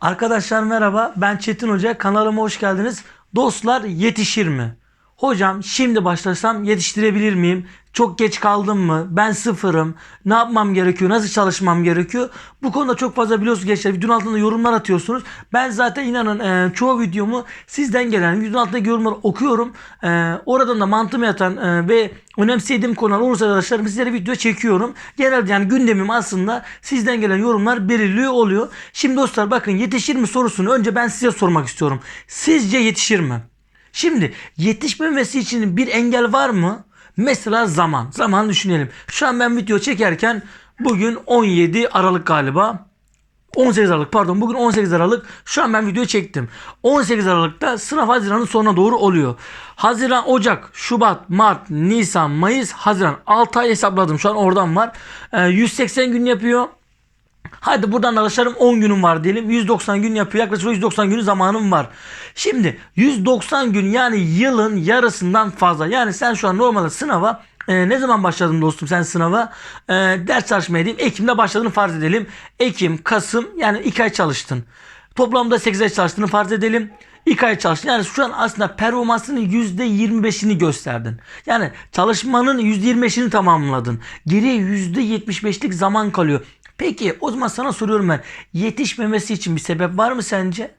Arkadaşlar merhaba ben Çetin Hoca kanalıma hoş geldiniz. Dostlar yetişir mi? Hocam şimdi başlasam yetiştirebilir miyim? Çok geç kaldım mı? Ben sıfırım. Ne yapmam gerekiyor? Nasıl çalışmam gerekiyor? Bu konuda çok fazla biliyorsunuz gençler. Videonun altında yorumlar atıyorsunuz. Ben zaten inanın e, çoğu videomu sizden gelen videonun altındaki yorumları okuyorum. E, oradan da mantığıma yatan e, ve önemsediğim konular olursa arkadaşlar sizlere video çekiyorum. Genelde yani gündemim aslında sizden gelen yorumlar belirliyor oluyor. Şimdi dostlar bakın yetişir mi sorusunu önce ben size sormak istiyorum. Sizce yetişir mi? Şimdi yetişmemesi için bir engel var mı? Mesela zaman. Zaman düşünelim. Şu an ben video çekerken bugün 17 Aralık galiba. 18 Aralık pardon bugün 18 Aralık şu an ben video çektim. 18 Aralık'ta sınav Haziran'ın sonuna doğru oluyor. Haziran, Ocak, Şubat, Mart, Nisan, Mayıs, Haziran 6 ay hesapladım şu an oradan var. Ee, 180 gün yapıyor. Hadi buradan arkadaşlarım 10 günüm var diyelim. 190 gün yapıyor. Yaklaşık 190 günü zamanım var. Şimdi 190 gün yani yılın yarısından fazla. Yani sen şu an normalde sınava e, ne zaman başladın dostum sen sınava? E, ders çalışmaya diyeyim. Ekim'de başladığını farz edelim. Ekim, Kasım yani 2 ay çalıştın. Toplamda 8 ay çalıştığını farz edelim. 2 ay çalıştın. Yani şu an aslında performansının %25'ini gösterdin. Yani çalışmanın %25'ini tamamladın. Geriye %75'lik zaman kalıyor. Peki o zaman sana soruyorum ben. Yetişmemesi için bir sebep var mı sence?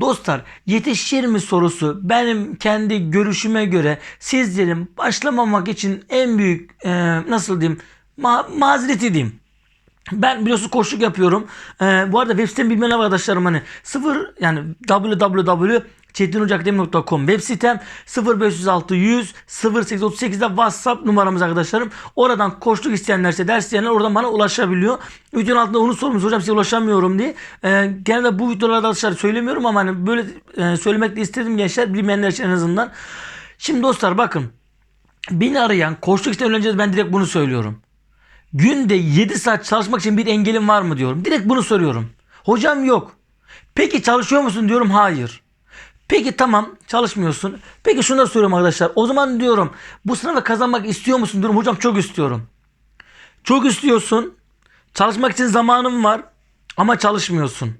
Dostlar yetişir mi sorusu benim kendi görüşüme göre sizlerin başlamamak için en büyük e, nasıl diyeyim ma- mazereti diyeyim. Ben biliyorsunuz koçluk yapıyorum. Ee, bu arada web sitem bilmeyen arkadaşlarım hani sıfır yani www.çetinhocakademi.com web sitem 0506 100 0838'de WhatsApp numaramız arkadaşlarım. Oradan koçluk isteyenlerse ders isteyenler oradan bana ulaşabiliyor. Videonun altında onu sormuş hocam size ulaşamıyorum diye. Ee, genelde bu videolarda arkadaşlar söylemiyorum ama hani böyle e, söylemek de istedim gençler bilmeyenler için en azından. Şimdi dostlar bakın beni arayan koçluk isteyen öğrenciler ben direkt bunu söylüyorum. Günde 7 saat çalışmak için bir engelin var mı diyorum. Direkt bunu soruyorum. Hocam yok. Peki çalışıyor musun diyorum. Hayır. Peki tamam çalışmıyorsun. Peki şunu da soruyorum arkadaşlar. O zaman diyorum bu sınavı kazanmak istiyor musun diyorum. Hocam çok istiyorum. Çok istiyorsun. Çalışmak için zamanın var ama çalışmıyorsun.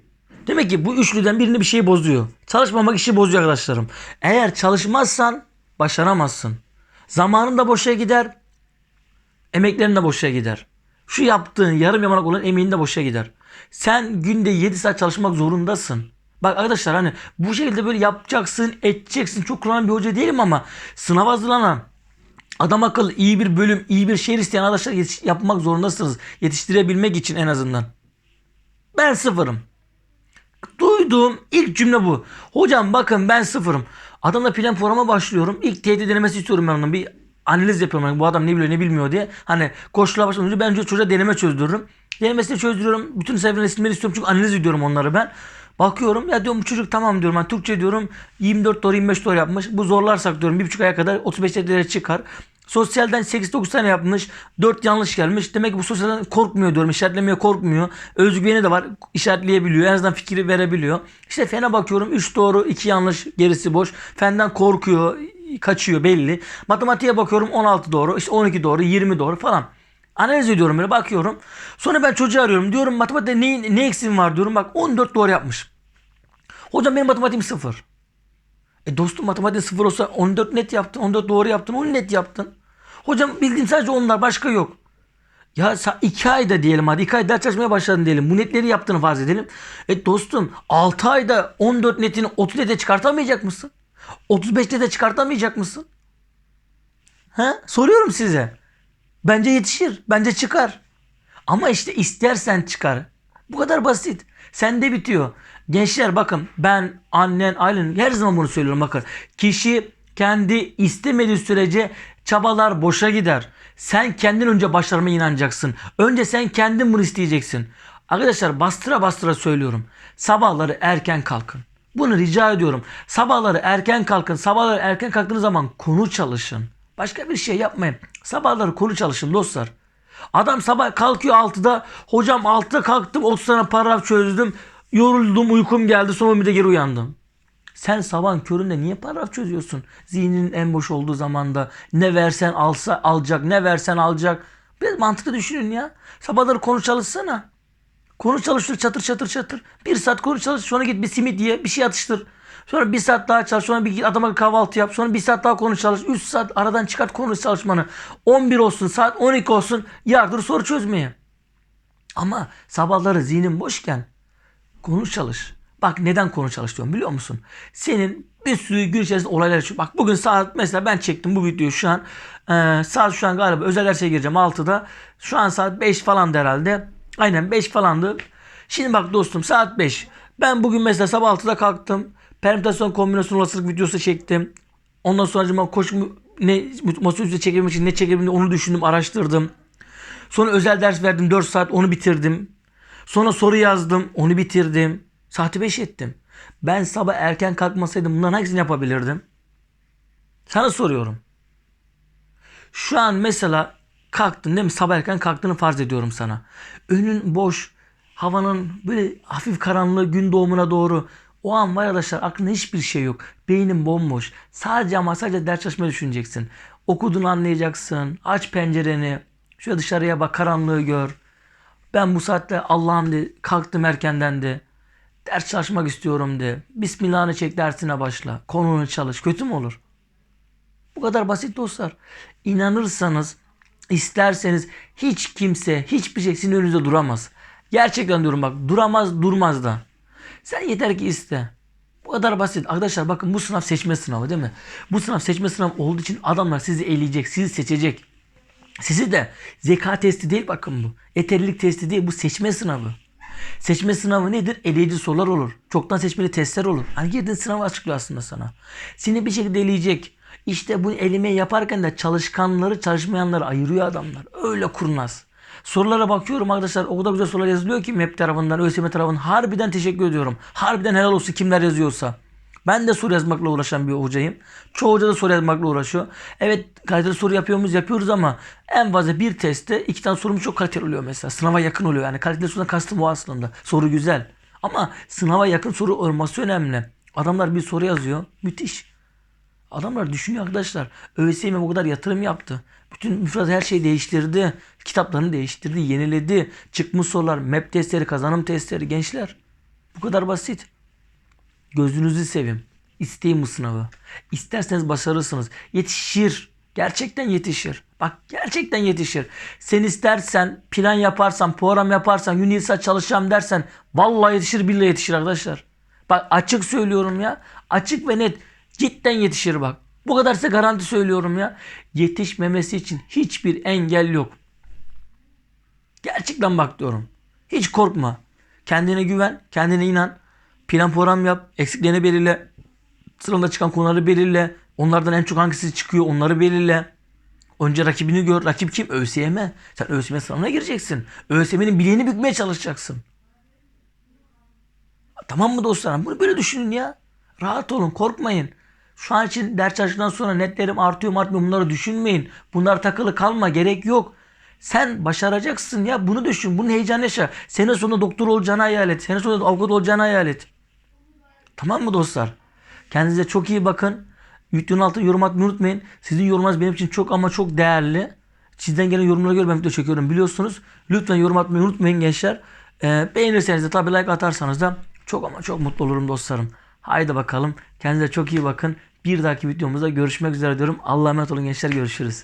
Demek ki bu üçlüden birini bir şey bozuyor. Çalışmamak işi bozuyor arkadaşlarım. Eğer çalışmazsan başaramazsın. Zamanın da boşa gider. Emeklerin de boşa gider. Şu yaptığın yarım yamalak olan emeğin de boşa gider. Sen günde 7 saat çalışmak zorundasın. Bak arkadaşlar hani bu şekilde böyle yapacaksın, edeceksin. Çok kullanan bir hoca değilim ama sınav hazırlanan adam akıllı iyi bir bölüm, iyi bir şehir isteyen arkadaşlar yetiş- yapmak zorundasınız. Yetiştirebilmek için en azından. Ben sıfırım. Duyduğum ilk cümle bu. Hocam bakın ben sıfırım. Adamla plan programa başlıyorum. İlk tehdit denemesi istiyorum ben ondan. Bir analiz yapıyorum. Yani bu adam ne biliyor ne bilmiyor diye. Hani koşula başlamadan önce ben çocuğa deneme çözdürürüm. Denemesini çözdürüyorum. Bütün sayfaların isimleri istiyorum. Çünkü analiz ediyorum onları ben. Bakıyorum ya diyorum çocuk tamam diyorum. Ben Türkçe diyorum 24 doğru 25 doğru yapmış. Bu zorlarsak diyorum bir buçuk aya kadar 35 derece çıkar. Sosyalden 8-9 tane yapmış. 4 yanlış gelmiş. Demek ki bu sosyalden korkmuyor diyorum. İşaretlemeye korkmuyor. Özgüveni de var. işaretleyebiliyor. En azından fikri verebiliyor. İşte fene bakıyorum. 3 doğru 2 yanlış gerisi boş. Fenden korkuyor. Kaçıyor belli. Matematiğe bakıyorum 16 doğru. işte 12 doğru 20 doğru falan. Analiz ediyorum böyle bakıyorum. Sonra ben çocuğu arıyorum. Diyorum matematikte ne, ne eksiğim var diyorum. Bak 14 doğru yapmış. Hocam benim matematiğim sıfır. E dostum matematiğin sıfır olsa 14 net yaptın. 14 doğru yaptın. 10 net yaptın. Hocam bildiğim sadece onlar başka yok. Ya iki ayda diyelim hadi iki ay ders çalışmaya başladın diyelim. Bu netleri yaptığını farz edelim. E dostum 6 ayda 14 netini 30 nete çıkartamayacak mısın? 35 nete çıkartamayacak mısın? Ha? Soruyorum size. Bence yetişir. Bence çıkar. Ama işte istersen çıkar. Bu kadar basit. Sende bitiyor. Gençler bakın ben annen ailen her zaman bunu söylüyorum bakın. Kişi kendi istemediği sürece çabalar boşa gider. Sen kendin önce başarmaya inanacaksın. Önce sen kendin bunu isteyeceksin. Arkadaşlar bastıra bastıra söylüyorum. Sabahları erken kalkın. Bunu rica ediyorum. Sabahları erken kalkın. Sabahları erken kalktığınız zaman konu çalışın. Başka bir şey yapmayın. Sabahları konu çalışın dostlar. Adam sabah kalkıyor 6'da. Hocam 6'da kalktım 30 tane paragraf çözdüm. Yoruldum uykum geldi sonra bir de geri uyandım. Sen sabahın köründe niye paragraf çözüyorsun? Zihninin en boş olduğu zamanda ne versen alsa alacak ne versen alacak. Biraz mantıklı düşünün ya. Sabahları konu çalışsana. Konuş çalıştır çatır çatır çatır. Bir saat konuş çalış sonra git bir simit ye bir şey atıştır. Sonra bir saat daha çalış sonra bir adama kahvaltı yap. Sonra bir saat daha konuş çalış. 3 saat aradan çıkart konuş çalışmanı. 11 olsun saat 12 olsun yardır soru çözmeye. Ama sabahları zihnin boşken konuş çalış. Bak neden konu çalış diyorum biliyor musun? Senin bir sürü gün içerisinde olaylar yaşıyor. Bak bugün saat mesela ben çektim bu videoyu şu an. Ee, saat şu an galiba özel derse gireceğim 6'da. Şu an saat 5 falan herhalde. Aynen 5 falandı. Şimdi bak dostum saat 5. Ben bugün mesela sabah 6'da kalktım. Permütasyon kombinasyon olasılık videosu çektim. Ondan sonra acaba koşu ne masa üstü çekebilmek için ne çekebilirim onu düşündüm, araştırdım. Sonra özel ders verdim 4 saat onu bitirdim. Sonra soru yazdım onu bitirdim. Saati 5 ettim. Ben sabah erken kalkmasaydım bunların hangisini yapabilirdim? Sana soruyorum. Şu an mesela kalktın değil mi? Sabah erken kalktığını farz ediyorum sana. Önün boş. Havanın böyle hafif karanlığı gün doğumuna doğru. O an var arkadaşlar aklında hiçbir şey yok. Beynin bomboş. Sadece ama sadece ders çalışmayı düşüneceksin. Okuduğunu anlayacaksın. Aç pencereni. Şöyle dışarıya bak karanlığı gör. Ben bu saatte Allah'ım de kalktım erkenden de. Ders çalışmak istiyorum de. Bismillah'ını çek dersine başla. Konunu çalış. Kötü mü olur? Bu kadar basit dostlar. İnanırsanız, isterseniz hiç kimse, hiçbir şey sizin önünüzde duramaz. Gerçekten diyorum bak duramaz durmaz da. Sen yeter ki iste. Bu kadar basit. Arkadaşlar bakın bu sınav seçme sınavı değil mi? Bu sınav seçme sınavı olduğu için adamlar sizi eleyecek, sizi seçecek. Sizi de zeka testi değil bakın bu. Yeterlilik testi değil bu seçme sınavı. Seçme sınavı nedir? Eleyici sorular olur. Çoktan seçmeli testler olur. Hani girdiğin sınavı açıklıyor aslında sana. Seni bir şekilde eleyecek. İşte bu elime yaparken de çalışkanları çalışmayanları ayırıyor adamlar. Öyle kurnaz. Sorulara bakıyorum arkadaşlar o kadar güzel sorular yazılıyor ki MEP tarafından, ÖSYM tarafından. Harbiden teşekkür ediyorum. Harbiden helal olsun kimler yazıyorsa. Ben de soru yazmakla uğraşan bir hocayım. Çoğu hoca da soru yazmakla uğraşıyor. Evet kaliteli soru yapıyor muyuz? Yapıyoruz ama en fazla bir testte iki tane sorumuz çok kaliteli oluyor mesela. Sınava yakın oluyor. Yani kaliteli sorudan kastım o aslında. Soru güzel. Ama sınava yakın soru olması önemli. Adamlar bir soru yazıyor. Müthiş. Adamlar düşünüyor arkadaşlar. ÖSYM bu kadar yatırım yaptı. Bütün müfredat her şeyi değiştirdi. Kitaplarını değiştirdi, yeniledi. Çıkmış sorular, MEP testleri, kazanım testleri gençler. Bu kadar basit. Gözünüzü seveyim. İsteyin bu sınavı. İsterseniz başarırsınız. Yetişir. Gerçekten yetişir. Bak gerçekten yetişir. Sen istersen, plan yaparsan, program yaparsan, saat çalışacağım dersen vallahi yetişir, billahi yetişir arkadaşlar. Bak açık söylüyorum ya. Açık ve net. Cidden yetişir bak. Bu kadar size garanti söylüyorum ya. Yetişmemesi için hiçbir engel yok. Gerçekten bak diyorum. Hiç korkma. Kendine güven, kendine inan. Plan program yap, eksiklerini belirle. Sırada çıkan konuları belirle. Onlardan en çok hangisi çıkıyor onları belirle. Önce rakibini gör. Rakip kim? ÖSYM. Sen ÖSYM sınavına gireceksin. ÖSYM'nin bileğini bükmeye çalışacaksın. Tamam mı dostlarım? Bunu böyle düşünün ya. Rahat olun, korkmayın. Şu an için ders çalıştıktan sonra netlerim artıyor mu artmıyor bunları düşünmeyin. Bunlar takılı kalma, gerek yok. Sen başaracaksın ya bunu düşün. Bunun heyecanı yaşa. Sene sonunda doktor olacağını hayal et. Sene sonunda avukat olacağını hayal et. Tamam mı dostlar? Kendinize çok iyi bakın. Videonun altına yorum atmayı unutmayın. Sizin yorumlarınız benim için çok ama çok değerli. Sizden gelen yorumlara göre ben video çekiyorum biliyorsunuz. Lütfen yorum atmayı unutmayın gençler. Ee, beğenirseniz de tabii like atarsanız da çok ama çok mutlu olurum dostlarım. Haydi bakalım. Kendinize çok iyi bakın. Bir dahaki videomuzda görüşmek üzere diyorum. Allah'a emanet olun gençler. Görüşürüz.